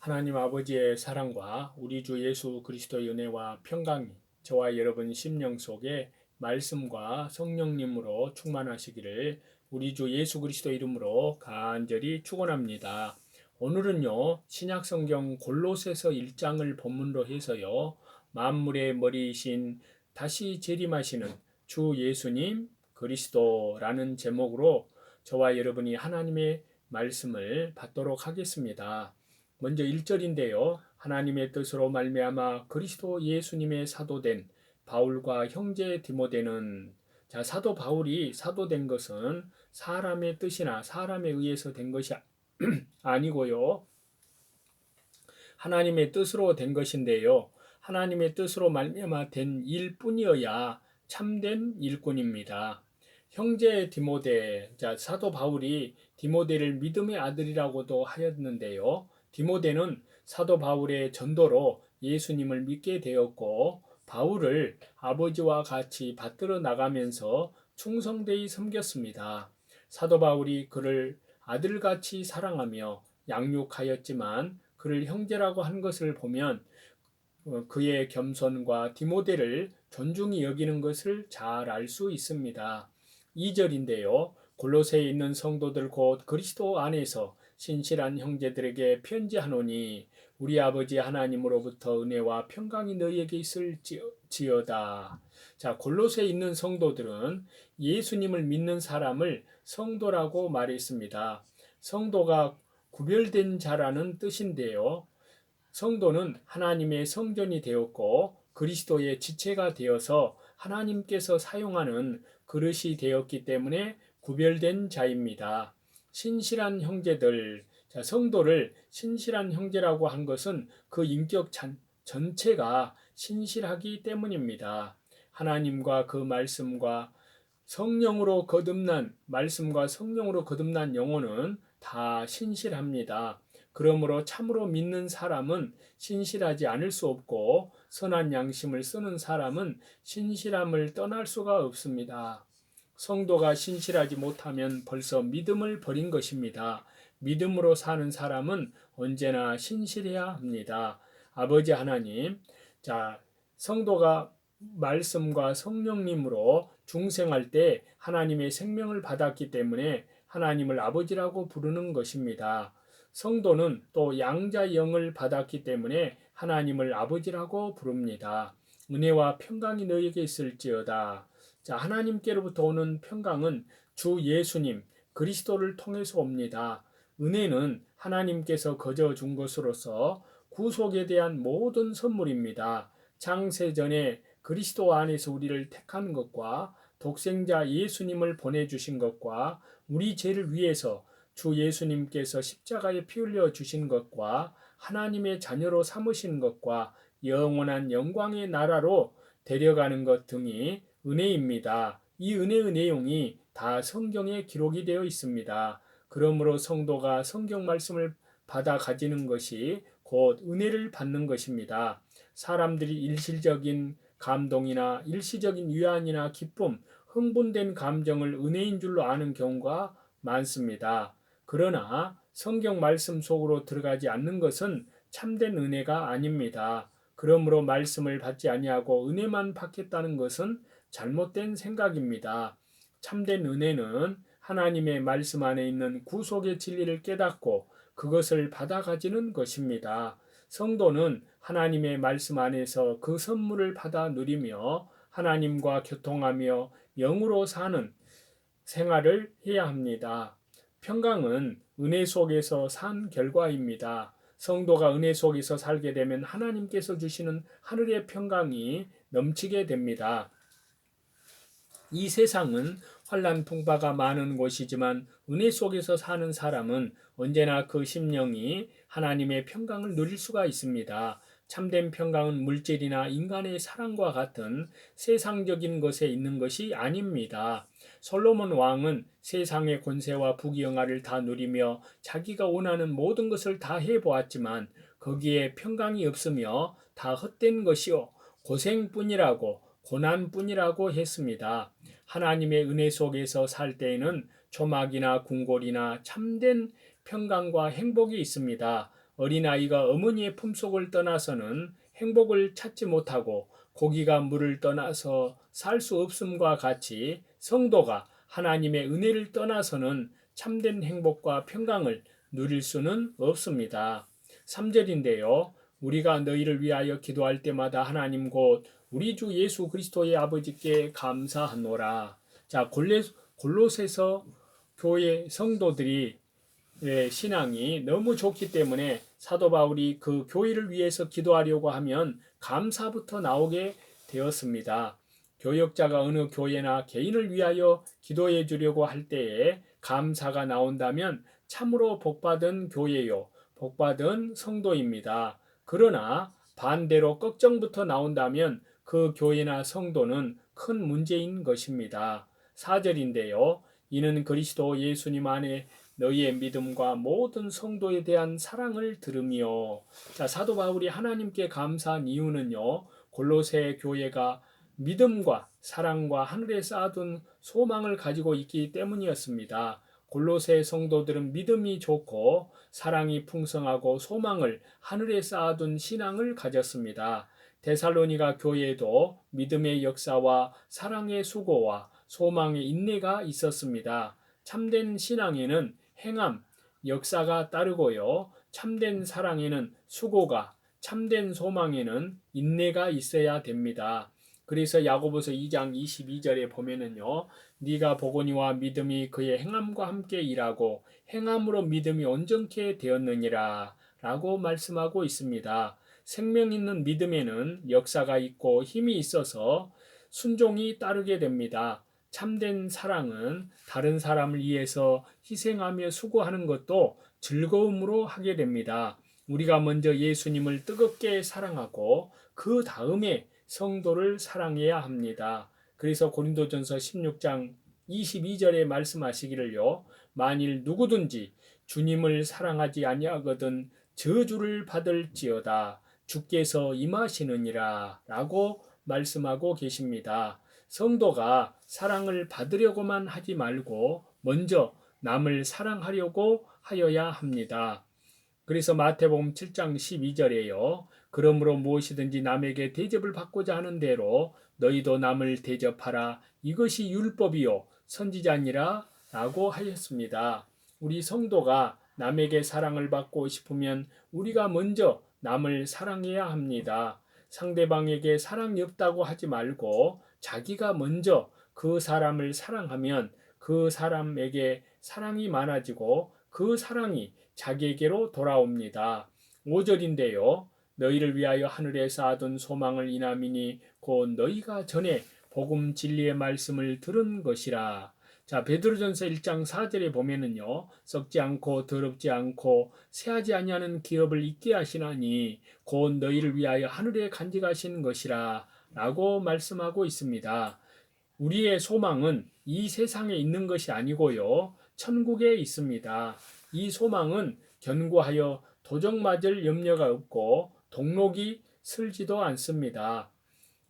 하나님 아버지의 사랑과 우리 주 예수 그리스도의 은혜와 평강이 저와 여러분 심령 속에 말씀과 성령님으로 충만하시기를 우리 주 예수 그리스도 이름으로 간절히 축원합니다. 오늘은요 신약 성경 골로새서 1장을 본문으로 해서요 만물의 머리이신 다시 재림하시는 주 예수님 그리스도라는 제목으로 저와 여러분이 하나님의 말씀을 받도록 하겠습니다. 먼저 1절인데요. 하나님의 뜻으로 말미암아 그리스도 예수님의 사도된 바울과 형제 디모데는 자, 사도 바울이 사도된 것은 사람의 뜻이나 사람에 의해서 된 것이 아니고요. 하나님의 뜻으로 된 것인데요. 하나님의 뜻으로 말미암아 된 일뿐이어야 참된 일꾼입니다. 형제 디모데, 자, 사도 바울이 디모데를 믿음의 아들이라고도 하였는데요. 디모데는 사도 바울의 전도로 예수님을 믿게 되었고 바울을 아버지와 같이 받들어 나가면서 충성되이 섬겼습니다. 사도 바울이 그를 아들같이 사랑하며 양육하였지만 그를 형제라고 한 것을 보면 어, 그의 겸손과 디모데를 존중히 여기는 것을 잘 알 수 있습니다. 2절인데요. 골로새에 있는 성도들 곧 그리스도 안에서 신실한 형제들에게 편지하노니 우리 아버지 하나님으로부터 은혜와 평강이 너희에게 있을지어다. 자, 골로새에 있는 성도들은 예수님을 믿는 사람을 성도라고 말했습니다. 성도가 구별된 자라는 뜻인데요. 성도는 하나님의 성전이 되었고 그리스도의 지체가 되어서 하나님께서 사용하는 그릇이 되었기 때문에 구별된 자입니다. 신실한 형제들, 자, 성도를 신실한 형제라고 한 것은 그 인격 전체가 신실하기 때문입니다. 하나님과 그 말씀과 성령으로 거듭난 말씀과 성령으로 거듭난 영혼은 다 신실합니다. 그러므로 참으로 믿는 사람은 신실하지 않을 수 없고 선한 양심을 쓰는 사람은 신실함을 떠날 수가 없습니다. 성도가 신실하지 못하면 벌써 믿음을 버린 것입니다. 믿음으로 사는 사람은 언제나 신실해야 합니다. 아버지 하나님, 자, 성도가 말씀과 성령님으로 중생할 때 하나님의 생명을 받았기 때문에 하나님을 아버지라고 부르는 것입니다. 성도는 또 양자 영을 받았기 때문에 하나님을 아버지라고 부릅니다. 은혜와 평강이 너에게 있을지어다. 자, 하나님께로부터 오는 평강은 주 예수님, 그리스도를 통해서 옵니다. 은혜는 하나님께서 거저 준 것으로서 구속에 대한 모든 선물입니다. 창세전에 그리스도 안에서 우리를 택한 것과 독생자 예수님을 보내주신 것과 우리 죄를 위해서 주 예수님께서 십자가에 피 흘려 주신 것과 하나님의 자녀로 삼으신 것과 영원한 영광의 나라로 데려가는 것 등이 은혜입니다. 이 은혜의 내용이 다 성경에 기록이 되어 있습니다. 그러므로 성도가 성경 말씀을 받아 가지는 것이 곧 은혜를 받는 것입니다. 사람들이 일시적인 감동이나 일시적인 위안이나 기쁨, 흥분된 감정을 은혜인 줄로 아는 경우가 많습니다. 그러나 성경 말씀 속으로 들어가지 않는 것은 참된 은혜가 아닙니다. 그러므로 말씀을 받지 아니하고 은혜만 받겠다는 것은 잘못된 생각입니다. 참된 은혜는 하나님의 말씀 안에 있는 구속의 진리를 깨닫고 그것을 받아가지는 것입니다. 성도는 하나님의 말씀 안에서 그 선물을 받아 누리며 하나님과 교통하며 영으로 사는 생활을 해야 합니다. 평강은 은혜 속에서 산 결과입니다. 성도가 은혜 속에서 살게 되면 하나님께서 주시는 하늘의 평강이 넘치게 됩니다. 이 세상은 환란 풍파가 많은 곳이지만 은혜 속에서 사는 사람은 언제나 그 심령이 하나님의 평강을 누릴 수가 있습니다. 참된 평강은 물질이나 인간의 사랑과 같은 세상적인 것에 있는 것이 아닙니다. 솔로몬 왕은 세상의 권세와 부귀영화를 다 누리며 자기가 원하는 모든 것을 다 해보았지만 거기에 평강이 없으며 다 헛된 것이요 고생뿐이라고 고난뿐이라고 했습니다. 하나님의 은혜 속에서 살 때에는 조막이나 궁궐이나 참된 평강과 행복이 있습니다. 어린아이가 어머니의 품속을 떠나서는 행복을 찾지 못하고 고기가 물을 떠나서 살 수 없음과 같이 성도가 하나님의 은혜를 떠나서는 참된 행복과 평강을 누릴 수는 없습니다. 3절인데요. 우리가 너희를 위하여 기도할 때마다 하나님 곧 우리 주 예수 그리스도의 아버지께 감사하노라. 자, 골로새서 교회 성도들이 예, 신앙이 너무 좋기 때문에 사도 바울이 그 교회를 위해서 기도하려고 하면 감사부터 나오게 되었습니다. 교역자가 어느 교회나 개인을 위하여 기도해 주려고 할 때에 감사가 나온다면 참으로 복받은 교회요, 복받은 성도입니다. 그러나 반대로 걱정부터 나온다면 그 교회나 성도는 큰 문제인 것입니다. 4절인데요. 이는 그리스도 예수님 안에 너희의 믿음과 모든 성도에 대한 사랑을 들으며 자 사도 바울이 하나님께 감사한 이유는요 골로새 교회가 믿음과 사랑과 하늘에 쌓아둔 소망을 가지고 있기 때문이었습니다. 골로새 성도들은 믿음이 좋고 사랑이 풍성하고 소망을 하늘에 쌓아둔 신앙을 가졌습니다. 데살로니가 교회에도 믿음의 역사와 사랑의 수고와 소망의 인내가 있었습니다. 참된 신앙에는 행함, 역사가 따르고요. 참된 사랑에는 수고가, 참된 소망에는 인내가 있어야 됩니다. 그래서 야고보서 2장 22절에 보면은요. 네가 보거니와 믿음이 그의 행함과 함께 일하고 행함으로 믿음이 온전케 되었느니라 라고 말씀하고 있습니다. 생명 있는 믿음에는 역사가 있고 힘이 있어서 순종이 따르게 됩니다. 참된 사랑은 다른 사람을 위해서 희생하며 수고하는 것도 즐거움으로 하게 됩니다. 우리가 먼저 예수님을 뜨겁게 사랑하고 그 다음에 성도를 사랑해야 합니다. 그래서 고린도전서 16장 22절에 말씀하시기를요. 만일 누구든지 주님을 사랑하지 아니하거든 저주를 받을지어다 주께서 임하시느니라 라고 말씀하고 계십니다. 성도가 사랑을 받으려고만 하지 말고 먼저 남을 사랑하려고 하여야 합니다. 그래서 마태복음 7장 12절에요. 그러므로 무엇이든지 남에게 대접을 받고자 하는 대로 너희도 남을 대접하라. 이것이 율법이요 선지자니라 라고 하였습니다. 우리 성도가 남에게 사랑을 받고 싶으면 우리가 먼저 남을 사랑해야 합니다. 상대방에게 사랑이 없다고 하지 말고 자기가 먼저 그 사람을 사랑하면 그 사람에게 사랑이 많아지고 그 사랑이 자기에게로 돌아옵니다. 5절인데요. 너희를 위하여 하늘에 쌓아둔 소망을 인함이니 곧 너희가 전에 복음 진리의 말씀을 들은 것이라. 자, 베드로전서 1장 4절에 보면은요. 썩지 않고 더럽지 않고 새하지 아니하는 기업을 있게 하시나니 곧 너희를 위하여 하늘에 간직하신 것이라. 라고 말씀하고 있습니다. 우리의 소망은 이 세상에 있는 것이 아니고요. 천국에 있습니다. 이 소망은 견고하여 도적 맞을 염려가 없고 동록이 슬지도 않습니다.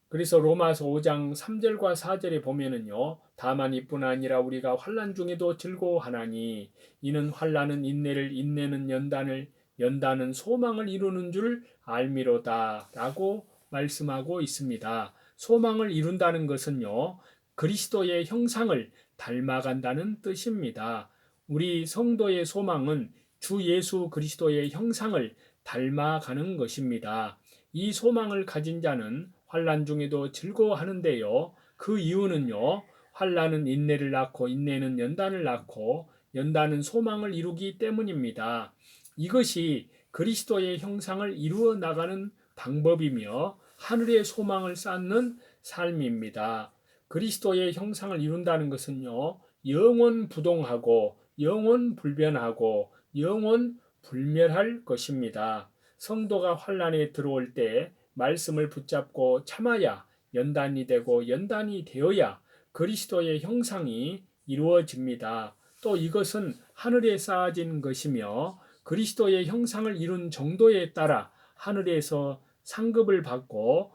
그래서 로마서 5장 3절과 4절에 보면은요. 다만 이뿐 아니라 우리가 환란 중에도 즐거워하나니 이는 환란은 인내를 인내는 연단을 연단은 소망을 이루는 줄 알미로다라고 말씀하고 있습니다. 소망을 이룬다는 것은요. 그리스도의 형상을 닮아간다는 뜻입니다. 우리 성도의 소망은 주 예수 그리스도의 형상을 닮아가는 것입니다. 이 소망을 가진 자는 환란 중에도 즐거워하는데요. 그 이유는요. 환란은 인내를 낳고 인내는 연단을 낳고 연단은 소망을 이루기 때문입니다. 이것이 그리스도의 형상을 이루어 나가는 방법이며 하늘의 소망을 쌓는 삶입니다. 그리스도의 형상을 이룬다는 것은요. 영원 부동하고 영원 불변하고 영원 불멸할 것입니다. 성도가 환란에 들어올 때 말씀을 붙잡고 참아야 연단이 되고 연단이 되어야 그리스도의 형상이 이루어집니다. 또 이것은 하늘에 쌓아진 것이며 그리스도의 형상을 이룬 정도에 따라 하늘에서 상급을 받고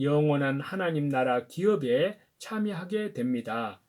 영원한 하나님 나라 기업에 참여하게 됩니다.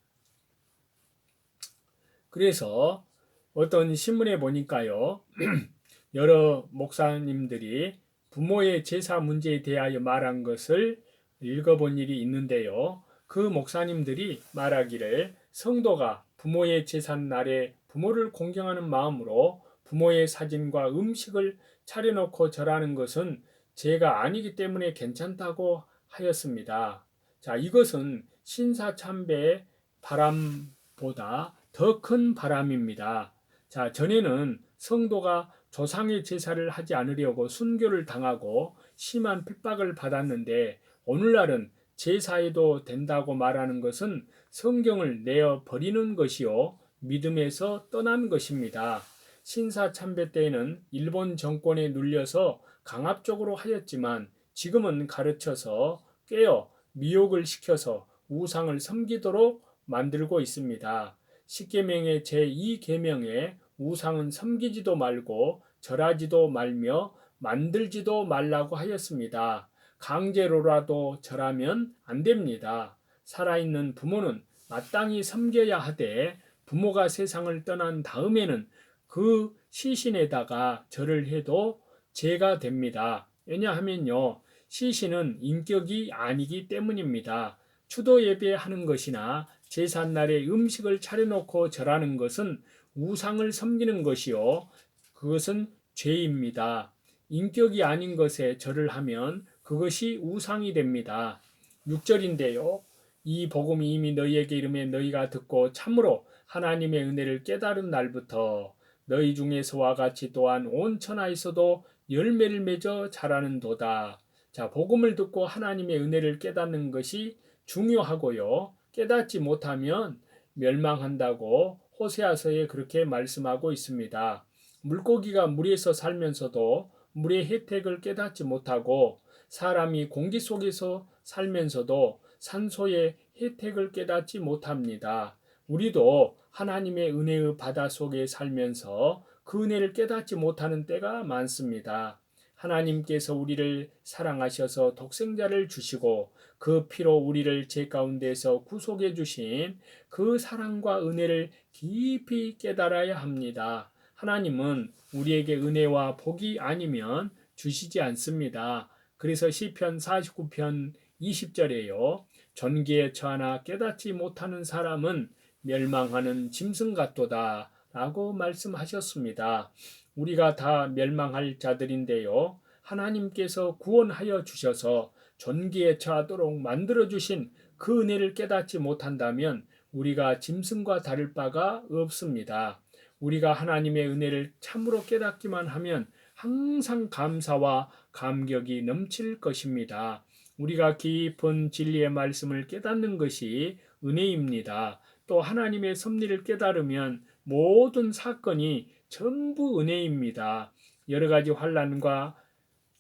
그래서 어떤 신문에 보니까요. 여러 목사님들이 부모의 제사 문제에 대하여 말한 것을 읽어본 일이 있는데요. 그 목사님들이 말하기를 성도가 부모의 제산 날에 부모를 공경하는 마음으로 부모의 사진과 음식을 차려놓고 절하는 것은 죄가 아니기 때문에 괜찮다고 하였습니다. 자, 이것은 신사참배의 바람보다 더 큰 바람입니다. 자, 전에는 성도가 조상의 제사를 하지 않으려고 순교를 당하고 심한 핍박을 받았는데 오늘날은 제사해도 된다고 말하는 것은 성경을 내어 버리는 것이요 믿음에서 떠난 것입니다. 신사 참배 때에는 일본 정권에 눌려서 강압적으로 하였지만 지금은 가르쳐서 깨어 미혹을 시켜서 우상을 섬기도록 만들고 있습니다. 십계명의 제2계명에 우상은 섬기지도 말고 절하지도 말며 만들지도 말라고 하였습니다. 강제로라도 절하면 안 됩니다. 살아있는 부모는 마땅히 섬겨야 하되 부모가 세상을 떠난 다음에는 그 시신에다가 절을 해도 죄가 됩니다. 왜냐하면요. 시신은 인격이 아니기 때문입니다. 추도 예배하는 것이나 제삿날에 음식을 차려놓고 절하는 것은 우상을 섬기는 것이요. 그것은 죄입니다. 인격이 아닌 것에 절을 하면 그것이 우상이 됩니다. 6절인데요. 이 복음이 이미 너희에게 이름에 너희가 듣고 참으로 하나님의 은혜를 깨달은 날부터 너희 중에서와 같이 또한 온 천하에서도 열매를 맺어 자라는 도다. 자, 복음을 듣고 하나님의 은혜를 깨닫는 것이 중요하고요. 깨닫지 못하면 멸망한다고 호세아서에 그렇게 말씀하고 있습니다. 물고기가 물에서 살면서도 물의 혜택을 깨닫지 못하고 사람이 공기 속에서 살면서도 산소의 혜택을 깨닫지 못합니다. 우리도 하나님의 은혜의 바다 속에 살면서 그 은혜를 깨닫지 못하는 때가 많습니다. 하나님께서 우리를 사랑하셔서 독생자를 주시고 그 피로 우리를 죄 가운데서 구속해 주신 그 사랑과 은혜를 깊이 깨달아야 합니다. 하나님은 우리에게 은혜와 복이 아니면 주시지 않습니다. 그래서 시편 49편 20절에요. 전기에 처하나 깨닫지 못하는 사람은 멸망하는 짐승 같도다. 라고 말씀하셨습니다. 우리가 다 멸망할 자들인데요. 하나님께서 구원하여 주셔서 전기에 처하도록 만들어 주신 그 은혜를 깨닫지 못한다면 우리가 짐승과 다를 바가 없습니다. 우리가 하나님의 은혜를 참으로 깨닫기만 하면 항상 감사와 감격이 넘칠 것입니다. 우리가 깊은 진리의 말씀을 깨닫는 것이 은혜입니다. 또 하나님의 섭리를 깨달으면 모든 사건이 전부 은혜입니다. 여러 가지 환란과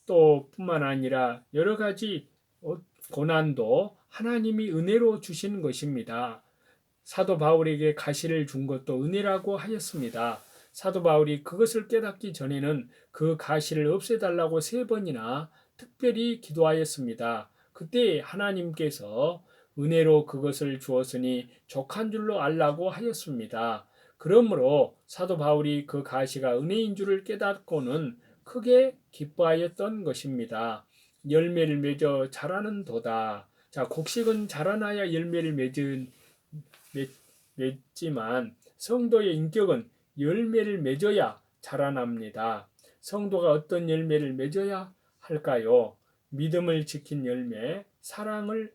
또 뿐만 아니라 여러 가지 고난도 하나님이 은혜로 주시는 것입니다. 사도 바울에게 가시를 준 것도 은혜라고 하였습니다. 사도 바울이 그것을 깨닫기 전에는 그 가시를 없애달라고 세 번이나 특별히 기도하였습니다. 그때 하나님께서 은혜로 그것을 주었으니 족한 줄로 알라고 하였습니다. 그러므로 사도 바울이 그 가시가 은혜인 줄을 깨닫고는 크게 기뻐하였던 것입니다. 열매를 맺어 자라는 도다. 자, 곡식은 자라나야 열매를 맺은, 맺, 맺지만 성도의 인격은 열매를 맺어야 자라납니다. 성도가 어떤 열매를 맺어야 할까요? 믿음을 지킨 열매, 사랑을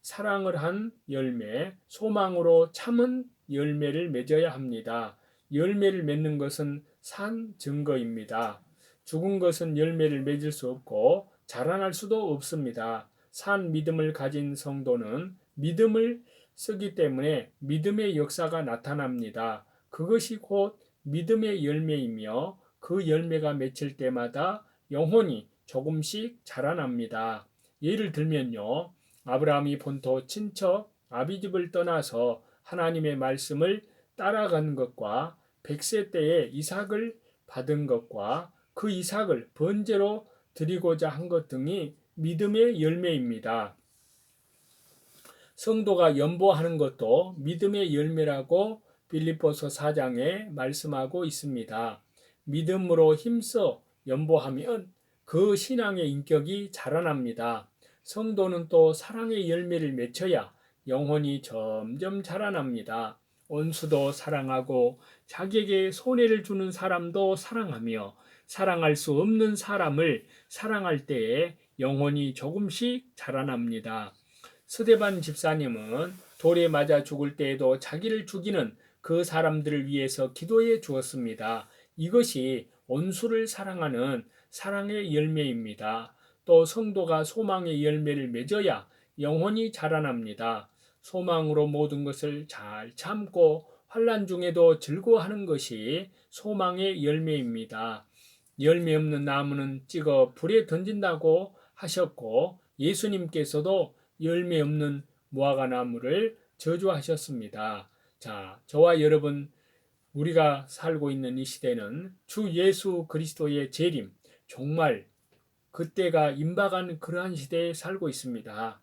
사랑을 한 열매, 소망으로 참은 열매를 맺어야 합니다. 열매를 맺는 것은 산 증거입니다. 죽은 것은 열매를 맺을 수 없고 자라날 수도 없습니다. 산 믿음을 가진 성도는 믿음을 쓰기 때문에 믿음의 역사가 나타납니다. 그것이 곧 믿음의 열매이며 그 열매가 맺힐 때마다 영혼이 조금씩 자라납니다. 예를 들면요. 아브라함이 본토 친척 아비집을 떠나서 하나님의 말씀을 따라간 것과 백세 때에 이삭을 받은 것과 그 이삭을 번제로 드리고자 한 것 등이 믿음의 열매입니다. 성도가 연보하는 것도 믿음의 열매라고 빌립보서 4장에 말씀하고 있습니다. 믿음으로 힘써 연보하면 그 신앙의 인격이 자라납니다. 성도는 또 사랑의 열매를 맺혀야 영혼이 점점 자라납니다. 원수도 사랑하고 자기에게 손해를 주는 사람도 사랑하며 사랑할 수 없는 사람을 사랑할 때에 영혼이 조금씩 자라납니다. 스데반 집사님은 돌에 맞아 죽을 때에도 자기를 죽이는 그 사람들을 위해서 기도해 주었습니다. 이것이 원수를 사랑하는 사랑의 열매입니다. 또 성도가 소망의 열매를 맺어야 영혼이 자라납니다. 소망으로 모든 것을 잘 참고 환란 중에도 즐거워하는 것이 소망의 열매입니다. 열매 없는 나무는 찍어 불에 던진다고 하셨고 예수님께서도 열매 없는 무화과 나무를 저주하셨습니다. 자, 저와 여러분 우리가 살고 있는 이 시대는 주 예수 그리스도의 재림 정말 그때가 임박한 그러한 시대에 살고 있습니다.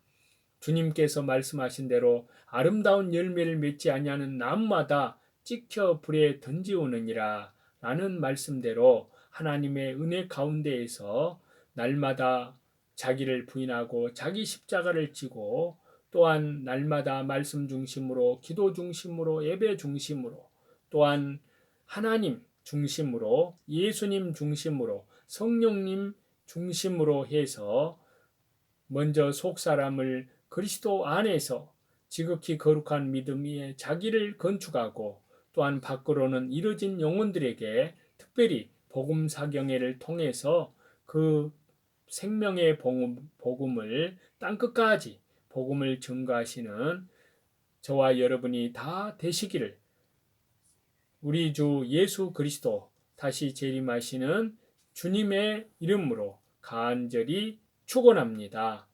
주님께서 말씀하신 대로 아름다운 열매를 맺지 아니하는 나무마다 찍혀 불에 던지오느니라 라는 말씀대로 하나님의 은혜 가운데에서 날마다 자기를 부인하고 자기 십자가를 지고 또한 날마다 말씀 중심으로 기도 중심으로 예배 중심으로 또한 하나님 중심으로 예수님 중심으로 성령님 중심으로 해서 먼저 속 사람을 그리스도 안에서 지극히 거룩한 믿음 위에 자기를 건축하고 또한 밖으로는 이뤄진 영혼들에게 특별히 복음 사경회를 통해서 그 생명의 복음, 복음을 땅끝까지 복음을 증거하시는 저와 여러분이 다 되시기를 우리 주 예수 그리스도 다시 재림하시는 주님의 이름으로 간절히 축원합니다.